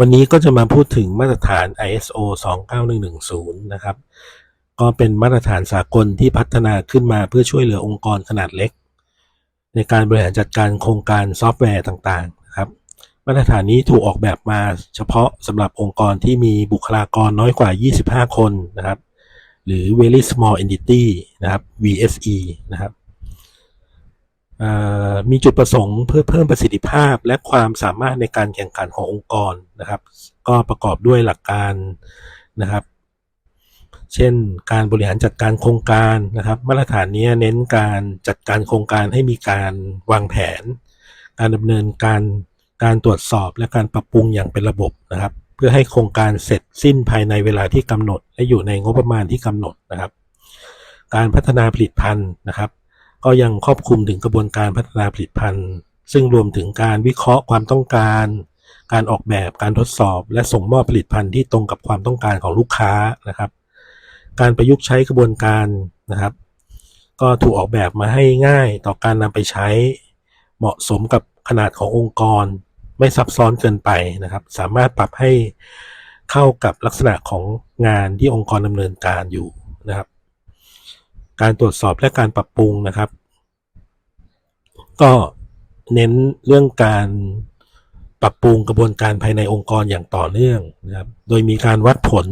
วันนี้ก็จะมาพูดถึงมาตรฐาน ISO 29110 นะครับ ก็เป็นมาตรฐานสากลที่พัฒนาขึ้นมาเพื่อช่วยเหลือองค์กรขนาดเล็ก ในการบริหารจัดการโครงการซอฟต์แวร์ต่างๆนะครับ มาตรฐานนี้ถูกออกแบบมาเฉพาะสำหรับองค์กรที่มีบุคลากรน้อยกว่า 25 คนนะครับ หรือ very small entity นะครับ VSE นะครับ มีจุดประสงค์เพื่อเพิ่มประสิทธิภาพและความสามารถในการแข่งขันขององค์กรนะครับ ก็ประกอบด้วยหลักการนะครับ เช่น การบริหารจัดการโครงการนะครับ มาตรฐานนี้เน้นการจัดการโครงการให้มีการวางแผน การดำเนินการการตรวจสอบและการปรับปรุงอย่างเป็นระบบนะครับ เพื่อให้โครงการเสร็จสิ้นภายในเวลาที่กำหนด และอยู่ในงบประมาณที่กำหนดนะครับ การพัฒนาผลิตภัณฑ์นะครับ ก็ยังครอบคลุมถึงกระบวนการพัฒนาผลิตภัณฑ์ ซึ่งรวมถึงการวิเคราะห์ความต้องการ การออกแบบการทดสอบ และส่งมอบผลิตภัณฑ์ที่ตรงกับความต้องการของลูกค้านะครับ การประยุกต์ใช้กระบวนการนะครับ ก็ถูกออกแบบมาให้ง่ายต่อการนำไปใช้ เหมาะสมกับขนาดขององค์กร ไม่ซับซ้อนเกินไปนะครับ สามารถปรับให้เข้ากับลักษณะของงานที่องค์กรดำเนินการอยู่นะครับ การตรวจสอบและการปรับปรุงนะครับ ก็เน้นเรื่องการปรับปรุงกระบวนการภายในองค์กรอย่างต่อเนื่องนะครับ โดยมีการวัดผล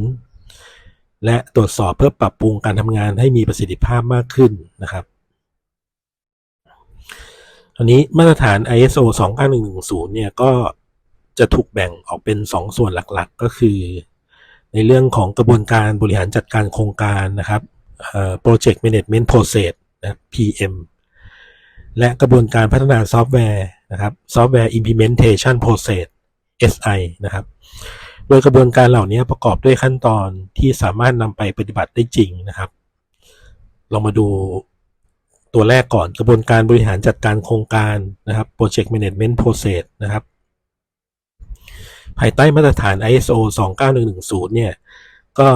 และตรวจสอบเพื่อปรับปรุงการทำงานให้มีประสิทธิภาพมากขึ้นนะครับอันนี้มาตรฐาน ISO 29110 เนี่ยก็จะถูกแบ่งออกเป็น 2ส่วนหลักๆ ก็คือ ในเรื่องของกระบวนการบริหารจัดการโครงการนะครับ Project Management Process นะ PM และกระบวนการพัฒนาซอฟต์แวร์นะครับ Software Implementation Process SI นะครับ โดยกระบวนการเหล่านี้ประกอบด้วยขั้นตอนที่สามารถนำไปปฏิบัติได้จริงนะครับ เรามาดูตัวแรกก่อนกระบวนการบริหารจัดการโครงการนะครับ Project Management Process นะครับ ภายใต้มาตรฐาน ISO 29110 เนี่ย ก็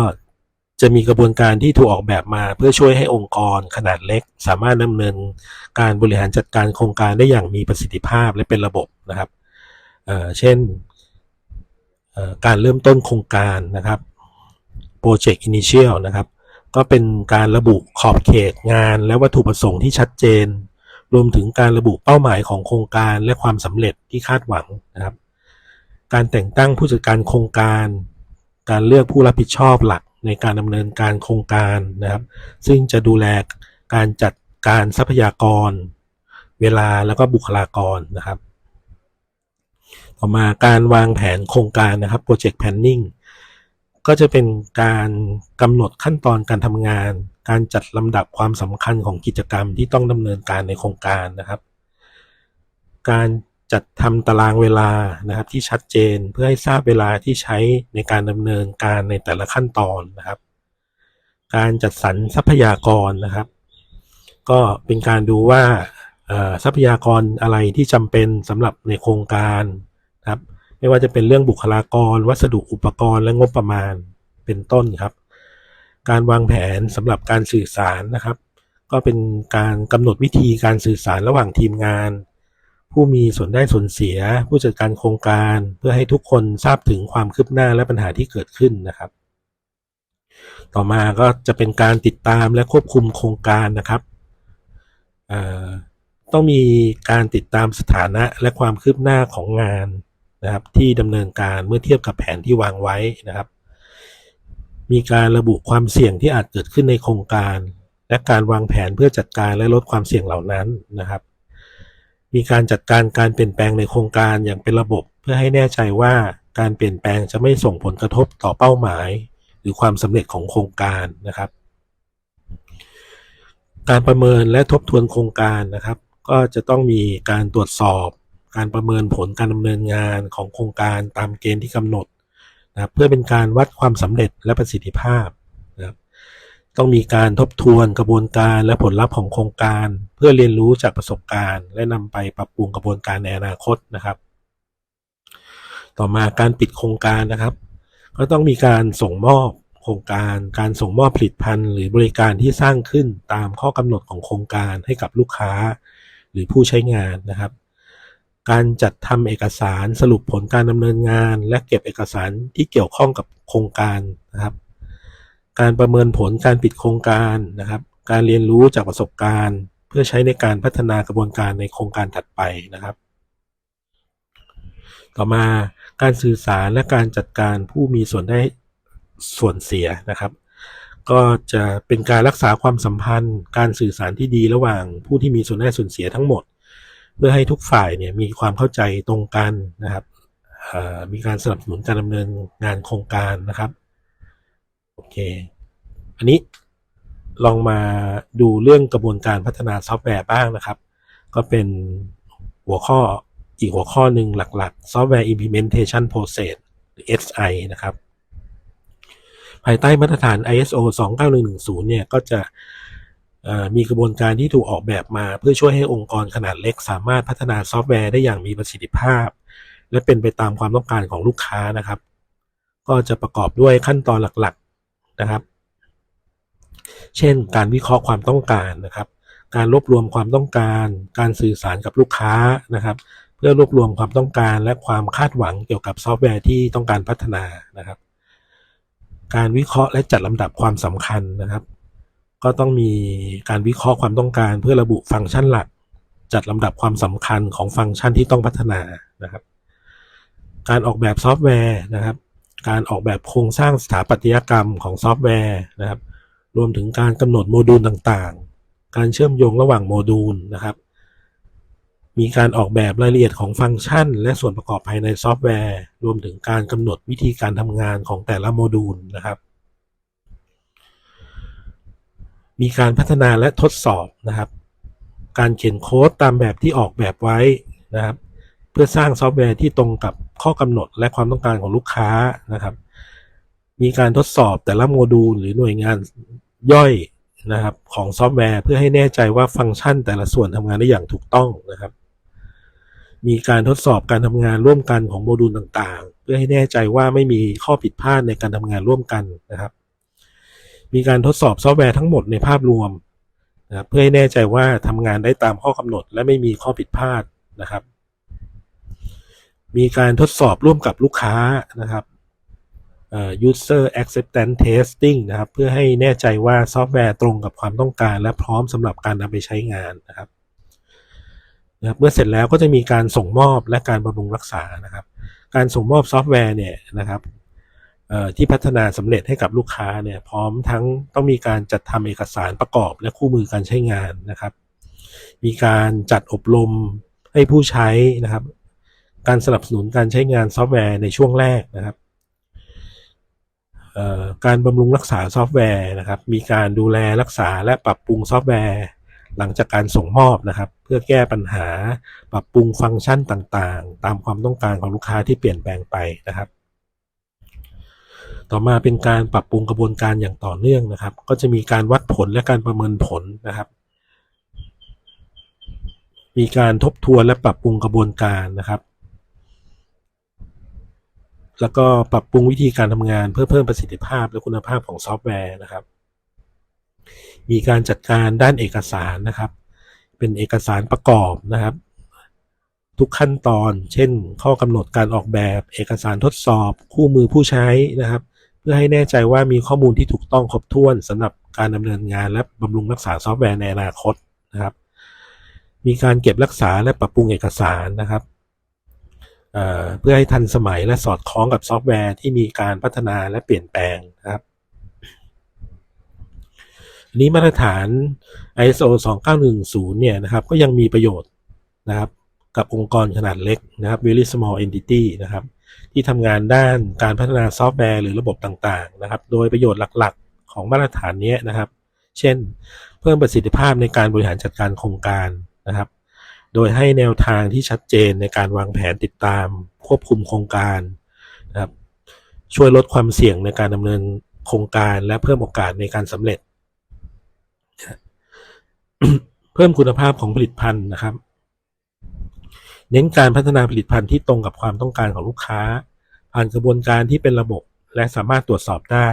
จะมีกระบวนการที่ถูกออกแบบมา เพื่อช่วยให้องค์กรขนาดเล็ก สามารถดำเนินการบริหารจัดการโครงการได้อย่างมีประสิทธิภาพและเป็นระบบนะครับเเช่นการเริ่มต้นโครงการนะครับ Project Initial นะครับ ก็เป็นการระบุขอบเขตงานและวัตถุประสงค์ที่ชัดเจน รวมถึงการระบุเป้าหมายของโครงการและความสำเร็จที่คาดหวังนะครับ การแต่งตั้งผู้จัดการโครงการ การเลือกผู้รับผิดชอบหลัก ในการดำเนินการโครงการนะครับ ซึ่งจะดูแลการจัดการทรัพยากร เวลาแล้วก็บุคลากรนะครับ ต่อมาการวางแผนโครงการนะครับ Project Planning ก็จะเป็นการกำหนดขั้นตอนการทำงาน การจัดลำดับความสำคัญของกิจกรรมที่ต้องดำเนินการในโครงการนะครับ การ จัดทำตารางเวลานะครับที่ชัดเจนเพื่อให้ทราบเวลาที่ใช้ในการดำเนินการในแต่ละขั้นตอนนะครับ การจัดสรรทรัพยากรนะครับ ก็เป็นการดูว่าทรัพยากรอะไรที่จำเป็นสำหรับในโครงการนะครับไม่ว่าจะเป็นเรื่องบุคลากร วัสดุอุปกรณ์และงบประมาณเป็นต้นครับ การวางแผนสำหรับการสื่อสารนะครับ ก็เป็นการกำหนดวิธีการสื่อสารระหว่างทีมงาน ผู้มีส่วนได้ส่วนเสีย ผู้จัดการโครงการ เพื่อให้ทุกคนทราบถึงความคืบหน้าและปัญหาที่เกิดขึ้นนะครับ ต่อมาก็จะเป็นการติดตามและควบคุมโครงการนะครับต้องมีการติดตามสถานะและความคืบหน้าของงานนะครับ ที่ดำเนินการเมื่อเทียบกับแผนที่วางไว้นะครับ มีการระบุความเสี่ยงที่อาจเกิดขึ้นในโครงการ และการวางแผนเพื่อจัดการและลดความเสี่ยงเหล่านั้นนะครับ มีการจัดการการเปลี่ยนแปลงในโครงการอย่างเป็นระบบ เพื่อให้แน่ใจว่าการเปลี่ยนแปลงจะไม่ส่งผลกระทบต่อเป้าหมาย หรือความสำเร็จของโครงการนะครับ การประเมินและทบทวนโครงการนะครับ ก็จะต้องมีการตรวจสอบ การประเมินผลการดำเนินงานของโครงการตามเกณฑ์ที่กำหนดนะครับเพื่อเป็นการวัดความสำเร็จและประสิทธิภาพ ต้องมีการทบทวนกระบวนการและผลลัพธ์ของโครงการ เพื่อเรียนรู้จากประสบการณ์ และนำไปปรับปรุงกระบวนการในอนาคตนะครับ ต่อมาการปิดโครงการนะครับ ก็ต้องมีการส่งมอบโครงการการส่งมอบผลิตภัณฑ์ หรือบริการที่สร้างขึ้นตามข้อกำหนดของโครงการให้กับลูกค้า หรือผู้ใช้งานนะครับ การจัดทำเอกสารสรุปผลการดำเนินงาน และเก็บเอกสารที่เกี่ยวข้องกับโครงการนะครับ การประเมินผลการปิดโครงการนะครับ การเรียนรู้จากประสบการณ์ เพื่อใช้ในการพัฒนากระบวนการในโครงการถัดไปนะครับ ต่อมาการสื่อสารและการจัดการผู้มีส่วนได้ส่วนเสียนะครับ ก็จะเป็นการรักษาความสัมพันธ์ การสื่อสารที่ดีระหว่างผู้ที่มีส่วนได้ส่วนเสียทั้งหมด เพื่อให้ทุกฝ่ายเนี่ยมีความเข้าใจตรงกันนะครับมีการสนับสนุนการดำเนินงานโครงการนะครับ เค อันนี้ลองมาดูเรื่องกระบวนการพัฒนาซอฟต์แวร์บ้างนะครับ ก็เป็นหัวข้ออีกหัวข้อหนึ่งหลักๆ Software Implementation Process หรือ SI นะครับ ภายใต้มาตรฐาน ISO 29110 เนี่ย ก็จะมีกระบวนการที่ถูกออกแบบมา เพื่อช่วยให้องค์กรขนาดเล็ก สามารถพัฒนาซอฟต์แวร์ได้อย่างมีประสิทธิภาพ และเป็นไปตามความต้องการของลูกค้านะครับ ก็จะประกอบด้วยขั้นตอนหลักๆ นะครับ เช่น การวิเคราะห์ความต้องการนะครับ การรวบรวมความต้องการ การสื่อสารกับลูกค้านะครับ เพื่อรวบรวมความต้องการและความคาดหวังเกี่ยวกับซอฟต์แวร์ที่ต้องการพัฒนานะครับ การวิเคราะห์และจัดลำดับความสำคัญนะครับ ก็ต้องมีการวิเคราะห์ความต้องการเพื่อระบุฟังก์ชันหลัก จัดลำดับความสำคัญของฟังก์ชันที่ต้องพัฒนานะครับ การออกแบบซอฟต์แวร์นะครับ การออกแบบโครงสร้างสถาปัตยกรรมของซอฟต์แวร์นะครับ รวมถึงการกำหนดโมดูลต่างๆ การเชื่อมโยงระหว่างโมดูลนะครับ มีการออกแบบรายละเอียดของฟังก์ชัน และส่วนประกอบภายในซอฟต์แวร์ รวมถึงการกำหนดวิธีการทำงานของแต่ละโมดูลนะครับ มีการพัฒนาและทดสอบนะครับ การเขียนโค้ดตามแบบที่ออกแบบไว้นะครับ เพื่อสร้างซอฟต์แวร์ที่ตรงกับข้อกำหนดและความต้องการของลูกค้านะครับ มีการทดสอบแต่ละโมดูลหรือหน่วยงานย่อยนะครับของซอฟต์แวร์เพื่อให้แน่ใจว่าฟังก์ชันแต่ละส่วนทำงานได้อย่างถูกต้องนะครับ มีการทดสอบการทำงานร่วมกันของโมดูลต่างๆ เพื่อให้แน่ใจว่าไม่มีข้อผิดพลาดในการทำงานร่วมกันนะครับ มีการทดสอบซอฟต์แวร์ทั้งหมดในภาพรวมนะรเพื่อให้แน่ใจว่าทำงานได้ตามข้อกำหนดและไม่มีข้อผิดพลาดนะครับ มีการทดสอบร่วมกับลูกค้านะครับ user acceptance testing นะครับ เพื่อให้แน่ใจว่าซอฟต์แวร์ตรงกับความต้องการ และพร้อมสำหรับการนำไปใช้งานนะครับนะครับเมื่อเสร็จแล้วก็จะมีการส่งมอบและการบำรุงรักษานะครับ การส่งมอบซอฟต์แวร์เนี่ยนะครับที่พัฒนาสำเร็จให้กับลูกค้าเนี่ยพร้อมทั้งต้องมีการจัดทำเอกสารประกอบและคู่มือการใช้งานนะครับ มีการจัดอบรมให้ผู้ใช้นะครับ การสนับสนุนการใช้งานซอฟต์แวร์ในช่วงแรกนะครับการบำรุงรักษาซอฟต์แวร์นะครับ มีการดูแลรักษาและปรับปรุงซอฟต์แวร์ หลังจากการส่งมอบนะครับ เพื่อแก้ปัญหาปรับปรุงฟังก์ชันต่างๆ ตามความต้องการของลูกค้าที่เปลี่ยนแปลงไปนะครับ ต่อมาเป็นการปรับปรุงกระบวนการอย่างต่อเนื่องนะครับ ก็จะมีการวัดผลและการประเมินผลนะครับ มีการทบทวนและปรับปรุงกระบวนการนะครับ แล้วก็ปรับปรุงวิธีการทำงานเพื่อเพิ่มประสิทธิภาพและคุณภาพของซอฟต์แวร์นะครับ มีการจัดการด้านเอกสารนะครับ เป็นเอกสารประกอบนะครับ ทุกขั้นตอน เช่น ข้อกำหนดการออกแบบ เอกสารทดสอบ คู่มือผู้ใช้นะครับ เพื่อให้แน่ใจว่ามีข้อมูลที่ถูกต้องครบถ้วนสำหรับการดำเนินงานและบำรุงรักษาซอฟต์แวร์ในอนาคตนะครับ มีการเก็บรักษาและปรับปรุงเอกสารนะครับ เพื่อให้ทันสมัยและสอดคล้องกับซอฟต์แวร์ที่มีการพัฒนาและเปลี่ยนแปลงนะครับนนี้มาตรฐาน ISO 2910 เนี่ยนะครับ ก็ยังมีประโยชน์นะครับ กับองค์กรขนาดเล็กนะครับ very small entity นะครับ ที่ทำงานด้านการพัฒนาซอฟต์แวร์หรือระบบต่างๆ นะครับ โดยประโยชน์หลักๆ ของมาตรฐานนี้นะครับ เช่น เพิ่มประสิทธิภาพในการบริหารจัดการโครงการนะครับ โดยให้แนวทางที่ชัดเจนในการวางแผนติดตาม ควบคุมโครงการนะครับช่วยลดความเสี่ยงในการดำเนินโครงการและเพิ่มโอกาสในการสำเร็จ เพิ่มคุณภาพของผลิตภัณฑ์นะครับ เน้นการพัฒนาผลิตภัณฑ์ที่ตรงกับความต้องการของลูกค้า ผ่านกระบวนการที่เป็นระบบและสามารถตรวจสอบได้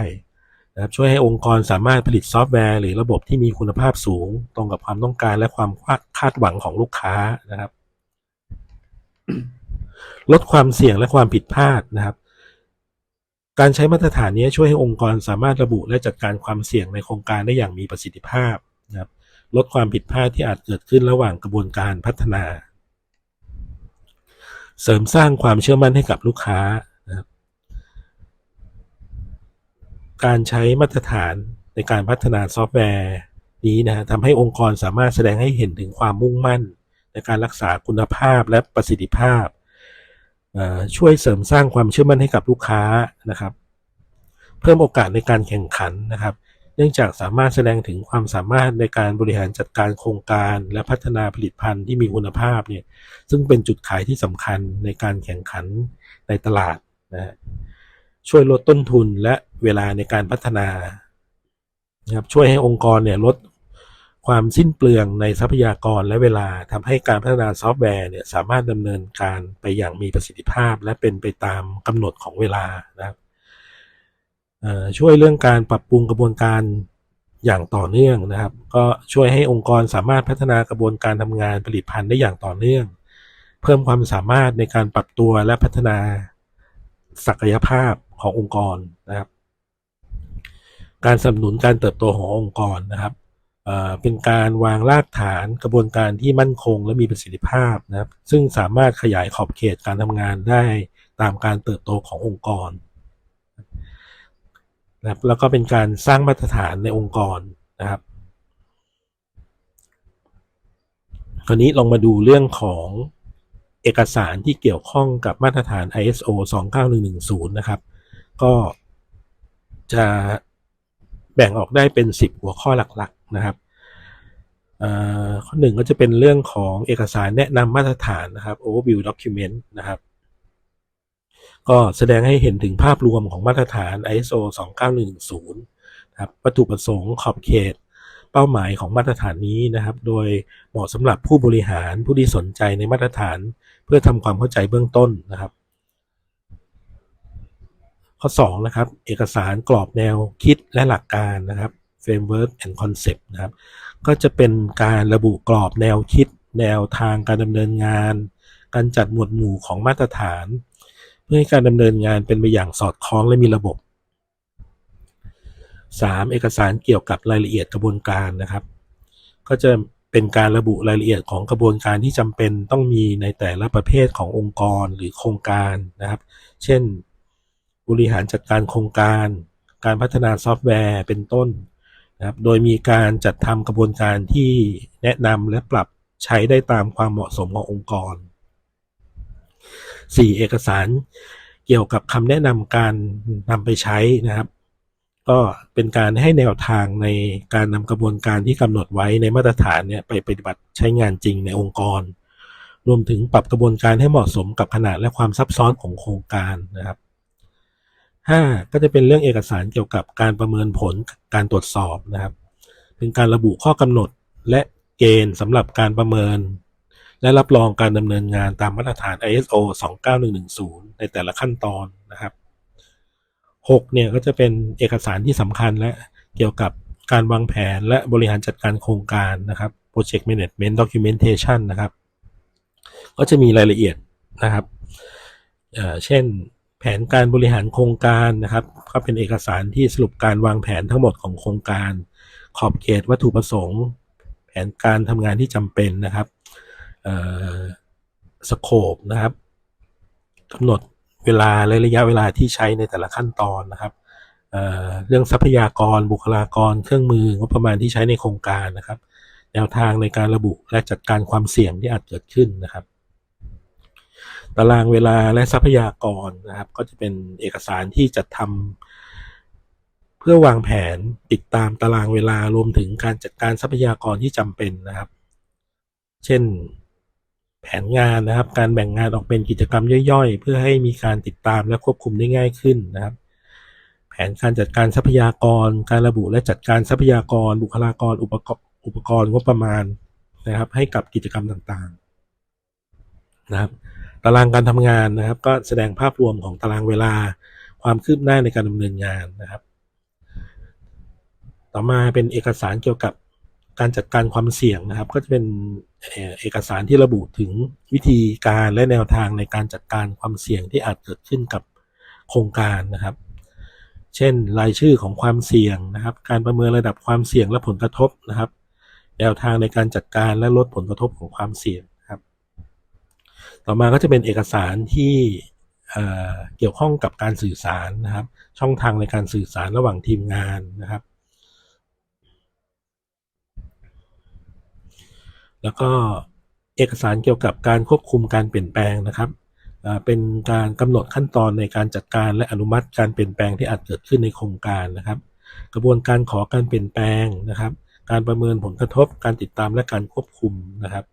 นะครับช่วยให้องค์กรสามารถผลิตซอฟต์แวร์ หรือระบบที่มีคุณภาพสูง ตรงกับความต้องการและความคาดหวังของลูกค้านะครับ ลดความเสี่ยงและความผิดพลาดนะครับ การใช้มาตรฐานนี้ช่วยให้องค์กรสามารถระบุและจัดการความเสี่ยงในโครงการได้อย่างมีประสิทธิภาพนะครับ ลดความผิดพลาดที่อาจเกิดขึ้นระหว่างกระบวนการพัฒนา เสริมสร้างความเชื่อมั่นให้กับลูกค้านะครับ การใช้มาตรฐานในการพัฒนาซอฟต์แวร์นี้นะทำให้องค์กรสามารถแสดงให้เห็นถึงความมุ่งมั่น ในการรักษาคุณภาพและประสิทธิภาพ ช่วยเสริมสร้างความเชื่อมั่นให้กับลูกค้านะครับ เพิ่มโอกาสในการแข่งขันนะครับ เนื่องจากสามารถแสดงถึงความสามารถในการบริหารจัดการโครงการ และพัฒนาผลิตภัณฑ์ที่มีคุณภาพเนี่ยซึ่งเป็นจุดขายที่สำคัญในการแข่งขันในตลาดนะ ช่วยลดต้นทุนและเวลาในการพัฒนานะครับช่วยให้องค์กรเนี่ยลดความสิ้นเปลืองในทรัพยากรและเวลาทำให้การพัฒนาซอฟต์แวร์เนี่ยสามารถดำเนินการไปอย่างมีประสิทธิภาพ และเป็นไปตามกำหนดของเวลานะครับช่วยเรื่องการปรับปรุงกระบวนการอย่างต่อเนื่องนะครับ ก็ช่วยให้องค์กรสามารถพัฒนากระบวนการทำงานผลิตภัณฑ์ได้อย่างต่อเนื่อง เพิ่มความสามารถในการปรับตัวและพัฒนาศักยภาพ ขององค์กรนะครับ การสนับสนุนการเติบโตขององค์กรนะครับเป็นการวางรากฐานกระบวนการที่มั่นคงและมีประสิทธิภาพนะครับ ซึ่งสามารถขยายขอบเขตการทำงานได้ตามการเติบโตขององค์กรนะครับแล้วก็เป็นการสร้างมาตรฐานในองค์กรนะครับคราวนี้ลองมาดูเรื่องของเอกสารที่เกี่ยวข้องกับมาตรฐาน ISO 29110 นะครับ ก็จะแบ่งออกได้เป็น 10 หัวข้อหลักๆนะครับข้อหนึ่งก็จะเป็นเรื่องของเอกสารแนะนำมาตรฐานนะครับ overview document นะครับ ก็แสดงให้เห็นถึงภาพรวมของมาตรฐาน ISO 29110นะครับวัตถุประสงค์ขอบเขต เป้าหมายของมาตรฐานนี้นะครับ โดยเหมาะสำหรับผู้บริหารผู้ที่สนใจในมาตรฐาน เพื่อทำความเข้าใจเบื้องต้นนะครับ ข้อ 2 นะครับ เอกสารกรอบแนวคิดและหลักการนะครับ framework and concept นะครับ ก็จะเป็นการระบุกรอบแนวคิด แนวทางการดำเนินงาน การจัดหมวดหมู่ของมาตรฐาน เพื่อให้การดำเนินงานเป็นไปอย่างสอดคล้องและมีระบบ 3. เอกสารเกี่ยวกับรายละเอียดกระบวนการนะครับ ก็จะเป็นการระบุรายละเอียดของกระบวนการที่จำเป็นต้องมีในแต่ละประเภทขององค์กรหรือโครงการนะครับ เช่น บริหารจัดการโครงการ การพัฒนาซอฟต์แวร์เป็นต้นนะครับโดยมีการจัดทำกระบวนการที่แนะนำและปรับใช้ได้ตามความเหมาะสมขององค์กร 4. เอกสารเกี่ยวกับคำแนะนำการนำไปใช้นะครับ ก็เป็นการให้แนวทางในการนำกระบวนการที่กำหนดไว้ในมาตรฐานเนี่ยไปปฏิบัติใช้งานจริงในองค์กร รวมถึงปรับกระบวนการให้เหมาะสมกับขนาดและความซับซ้อนของโครงการนะครับ 5. ก็จะเป็นเรื่องเอกสารเกี่ยวกับการประเมินผลการตรวจสอบนะครับ เป็นการระบุข้อกำหนดและเกณฑ์สำหรับการประเมิน และรับรองการดำเนินงานตามมาตรฐาน ISO 29110 ในแต่ละขั้นตอนนะครับ 6 เนี่ยก็จะเป็นเอกสารที่สำคัญและเกี่ยวกับการวางแผนและบริหารจัดการโครงการนะครับ Project Management Documentation นะครับ ก็จะมีรายละเอียดนะครับ เช่น แผนการบริหารโครงการนะครับ ก็เป็นเอกสารที่สรุปการวางแผนทั้งหมดของโครงการ ขอบเขตวัตถุประสงค์ แผนการทำงานที่จำเป็นนะครับสโคปนะครับกำหนดเวลาและระยะเวลาที่ใช้ในแต่ละขั้นตอนนะครับเเรื่องทรัพยากรบุคลากร เครื่องมืองบประมาณที่ใช้ในโครงการนะครับ แนวทางในการระบุและจัดการความเสี่ยงที่อาจเกิดขึ้นนะครับ ตารางเวลาและทรัพยากรนะครับ ก็จะเป็นเอกสารที่จัดทำเพื่อวางแผนติดตามตารางเวลารวมถึงการจัดการทรัพยากรที่จำเป็นนะครับ เช่น แผนงานนะครับ การแบ่งงานออกเป็นกิจกรรมย่อยๆ เพื่อให้มีการติดตามและควบคุมได้ง่ายขึ้นนะครับ แผนการจัดการทรัพยากร การระบุและจัดการทรัพยากร บุคลากร อุปกรณ์อุปกรณ์งบประมาณนะครับ ให้กับกิจกรรมต่างๆ นะครับารางการทำงานนะครับ ก็แสดงภาพรวมของตารางเวลาความคืบหน้าในการดำเนินงานนะครับ ต่อมาเป็นเอกสารเกี่ยวกับการจัดการความเสี่ยงนะครับ ก็จะเป็นเอกสารที่ระบุถึงวิธีการและแนวทางในการจัดการความเสี่ยงที่อาจเกิดขึ้นกับโครงการนะครับ เช่น รายชื่อของความเสี่ยงนะครับ การประเมินระดับความเสี่ยงและผลกระทบนะครับ แนวทางในการจัดการและลดผลกระทบของความเสี่ยง ต่อมาก็จะเป็นเอกสารที่เเกี่ยวข้องกับการสื่อสารนะครับ ช่องทางในการสื่อสารระหว่างทีมงานนะครับ แล้วก็เอกสารเกี่ยวกับการควบคุมการเปลี่ยนแปลงนะครับเป็นการกำหนดขั้นตอนในการจัดการและอนุมัติการเปลี่ยนแปลงที่อาจเกิดขึ้นในโครงการนะครับ กระบวนการขอการเปลี่ยนแปลงนะครับ การประเมินผลกระทบการติดตามและการควบคุมนะครับ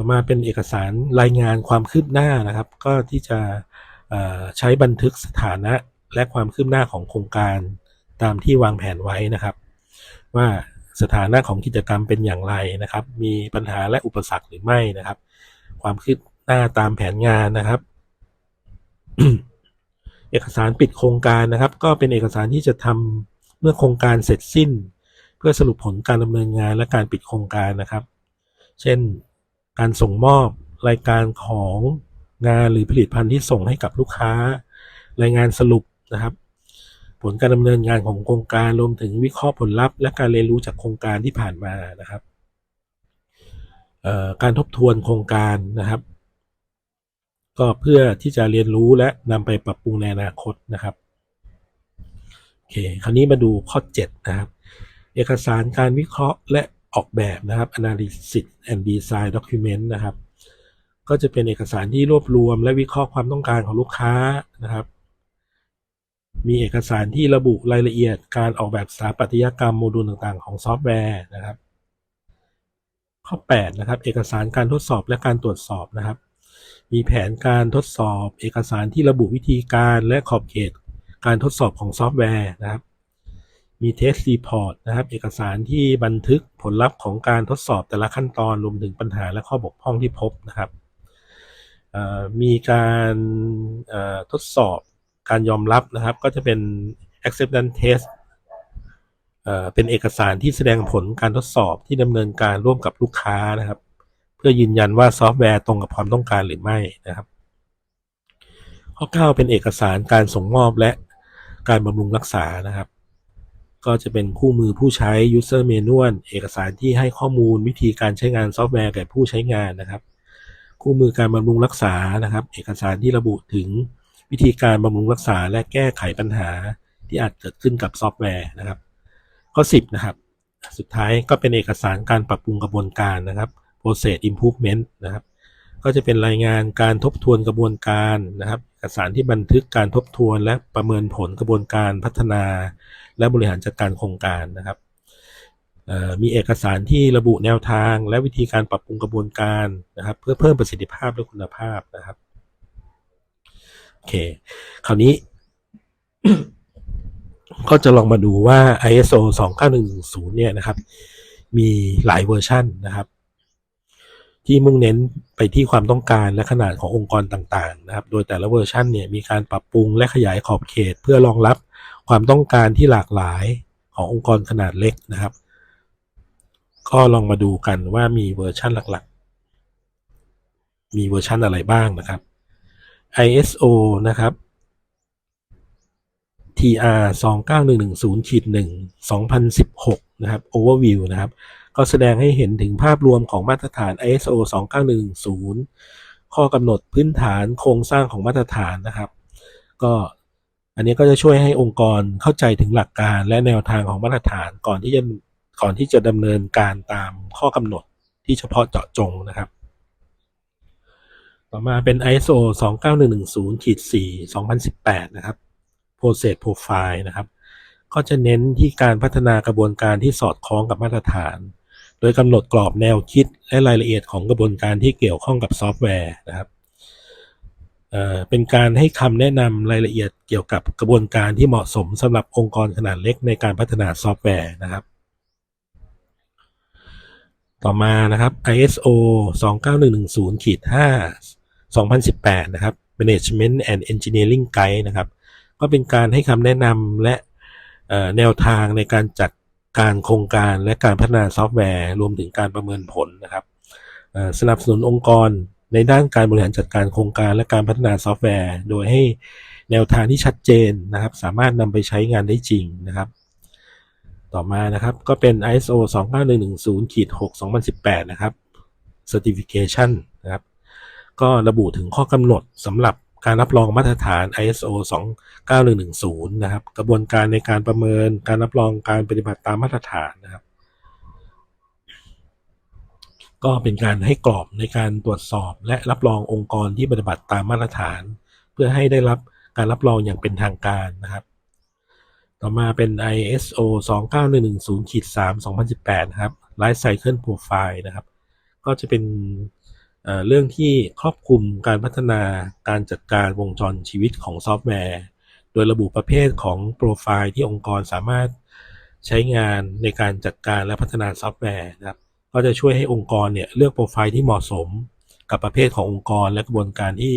ต่อมาเป็นเอกสารรายงานความคืบหน้านะครับ ก็ที่จะใช้บันทึกสถานะและความคืบหน้าของโครงการตามที่วางแผนไว้นะครับ ว่าสถานะของกิจกรรมเป็นอย่างไรนะครับ มีปัญหาและอุปสรรคหรือไม่นะครับ ความคืบหน้าตามแผนงานนะครับ เอกสารปิดโครงการนะครับ ก็เป็นเอกสารที่จะทำเมื่อโครงการเสร็จสิ้น เพื่อสรุปผลการดำเนินงานและการปิดโครงการนะครับ เช่น การส่งมอบรายการของงานหรือผลิตภัณฑ์ที่ส่งให้กับลูกค้า รายงานสรุปนะครับ ผลการดำเนินงานของโครงการรวมถึงวิเคราะห์ผลลัพธ์และการเรียนรู้จากโครงการที่ผ่านมานะครับการทบทวนโครงการนะครับ ก็เพื่อที่จะเรียนรู้และนำไปปรับปรุงในอนาคตนะครับโอเค คราวนี้มาดูข้อ 7 นะครับ เอกสารการวิเคราะห์และ ออกแบบนะครับ analysis and design document นะครับ ก็จะเป็นเอกสารที่รวบรวม และวิเคราะห์ความต้องการของลูกค้านะครับ มีเอกสารที่ระบุรายละเอียดการออกแบบสถาปัตยกรรมโมดูลต่างๆ ของซอฟต์แวร์นะครับ ข้อ 8 นะครับ เอกสารการทดสอบและการตรวจสอบนะครับ มีแผนการทดสอบ เอกสารที่ระบุวิธีการและขอบเขตการทดสอบของซอฟต์แวร์นะครับ มีเทสรีพอร์ตนะครับ เอกสารที่บันทึกผลลัพธ์ของการทดสอบแต่ละขั้นตอนรวมถึงปัญหาและข้อบกพร่องที่พบนะครับมีการทดสอบการยอมรับนะครับ ก็จะเป็น acceptance test เอ่อเป็นเอกสารที่แสดงผลการทดสอบที่ดำเนินการร่วมกับลูกค้านะครับ เพื่อยืนยันว่าซอฟต์แวร์ตรงกับความต้องการหรือไม่นะครับ ข้อ 9 เป็นเอกสารการส่งมอบและการบำรุงรักษานะครับ ก็จะเป็นคู่มือผู้ใช้ user manual เอกสารที่ให้ข้อมูลวิธีการใช้งานซอฟต์แวร์แก่ผู้ใช้งานนะครับ คู่มือการบำรุงรักษานะครับ เอกสารที่ระบุถึงวิธีการบำรุงรักษาและแก้ไขปัญหาที่อาจเกิดขึ้นกับซอฟต์แวร์นะครับ ข้อ 10 นะครับ สุดท้ายก็เป็นเอกสารการปรับปรุงกระบวนการนะครับ process improvement นะครับ ก็จะเป็นรายงานการทบทวนกระบวนการนะครับเอกสารที่บันทึกการทบทวนและประเมินผลกระบวนการพัฒนา และบริหารจัดการโครงการนะครับมีเอกสารที่ระบุแนวทาง และวิธีการปรับปรุงกระบวนการนะครับ เพื่อเพิ่มประสิทธิภาพและคุณภาพนะครับโอเค คราวนี้ ก็จะลองมาดูว่า ISO 29110 เนี่ยนะครับ มีหลายเวอร์ชันนะครับ ที่มุ่งเน้นไปที่ความต้องการและขนาดขององค์กรต่างๆนะครับ โดยแต่ละเวอร์ชันเนี่ยมีการปรับปรุงและขยายขอบเขต เพื่อรองรับความต้องการที่หลากหลายขององค์กรขนาดเล็กนะครับ ก็ลองมาดูกันว่ามีเวอร์ชันหลักๆ มีเวอร์ชันอะไรบ้างนะครับ ISO นะครับ TR 29110-1 2016 นะครับ Overview นะครับ ก็แสดงให้เห็นถึงภาพรวมของมาตรฐาน ISO 29110 ข้อกำหนดพื้นฐานโครงสร้างของมาตรฐานนะครับ ก็อันนี้ก็จะช่วยให้องค์กรเข้าใจถึงหลักการและแนวทางของมาตรฐานก่อนที่จะก่อนที่จะดำเนินการตามข้อกำหนดที่เฉพาะเจาะจงนะครับ ต่อมาเป็น ISO 29110ขีด4 2018 นะครับ Process Profile นะครับ ก็จะเน้นที่การพัฒนากระบวนการที่สอดคล้องกับมาตรฐาน โดยกำหนดกรอบแนวคิดและรายละเอียดของกระบวนการที่เกี่ยวข้องกับซอฟต์แวร์นะครับเเป็นการให้คำแนะนำรายละเอียดเกี่ยวกับกระบวนการที่เหมาะสมสำหรับองค์กรขนาดเล็กในการพัฒนาซอฟต์แวร์นะครับ ต่อมานะครับ ISO 29110ขีด5 2018 นะครับ Management and Engineering Guide นะครับ ก็เป็นการให้คำแนะนำและแนวทางในการจัด การโครงการและการพัฒนาซอฟต์แวร์ รวมถึงการประเมินผลนะครับสนับสนุนองค์กรในด้านการบริหารจัดการโครงการและการพัฒนาซอฟต์แวร์ โดยให้แนวทางที่ชัดเจนนะครับ สามารถนำไปใช้งานได้จริงนะครับ ต่อมานะครับก็เป็น ISO 29110ขีด6 2018 นะครับ Certification นะครับ ก็ระบุถึงข้อกำหนดสำหรับ การรับรองมาตรฐาน ISO 29110 นะครับ กระบวนการในการประเมิน การรับรองการปฏิบัติตามมาตรฐานนะครับ ก็เป็นการให้กรอบในการตรวจสอบ และรับรององค์กรที่ปฏิบัติตามมาตรฐาน เพื่อให้ได้รับการรับรองอย่างเป็นทางการนะครับ ต่อมาเป็น ISO 29110ขีด3 2018นะครับ Life Cycle Profile นะครับ ก็จะเป็น เรื่องที่ครอบคลุมการพัฒนาการจัดการวงจรชีวิตของซอฟต์แวร์ โดยระบุประเภทของโปรไฟล์ที่องค์กรสามารถใช้งานในการจัดการและพัฒนาซอฟต์แวร์นะครับก็จะช่วยให้องค์กรเนี่ยเลือกโปรไฟล์ที่เหมาะสมกับประเภทขององค์กรและกระบวนการที่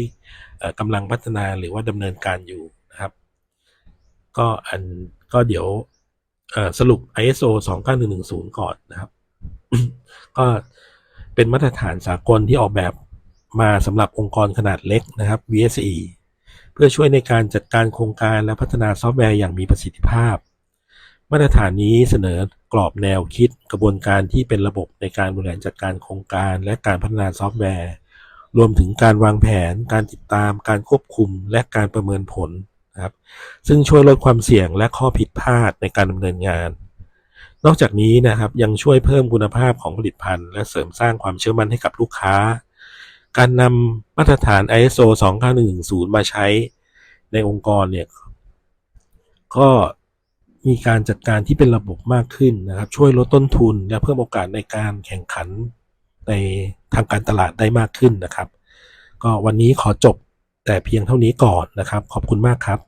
เอ่อกำลังพัฒนาหรือว่าดำเนินการอยู่นะครับ ก็อันก็เดี๋ยวสรุป ISO 29110 ก่อนนะครับ ก็ เป็นมาตรฐานสากลที่ออกแบบมาสำหรับองค์กรขนาดเล็กนะครับ VSE เพื่อช่วยในการจัดการโครงการและพัฒนาซอฟต์แวร์อย่างมีประสิทธิภาพ มาตรฐานนี้เสนอกรอบแนวคิดกระบวนการที่เป็นระบบในการบริหารจัดการโครงการ และการพัฒนาซอฟต์แวร์ รวมถึงการวางแผน การติดตาม การควบคุม และการประเมินผลนะครับ ซึ่งช่วยลดความเสี่ยงและข้อผิดพลาดในการดำเนินงาน นอกจากนี้นะครับยังช่วยเพิ่มคุณภาพของผลิตภัณฑ์ และเสริมสร้างความเชื่อมั่นให้กับลูกค้า การนำมาตรฐาน ISO 29110 มาใช้ในองค์กรเนี่ยก็มีการจัดการที่เป็นระบบมากขึ้นนะครับ ช่วยลดต้นทุน และเพิ่มโอกาสในการแข่งขันในทางการตลาดได้มากขึ้นนะครับ ก็วันนี้ขอจบแต่เพียงเท่านี้ก่อนนะครับ ขอบคุณมากครับ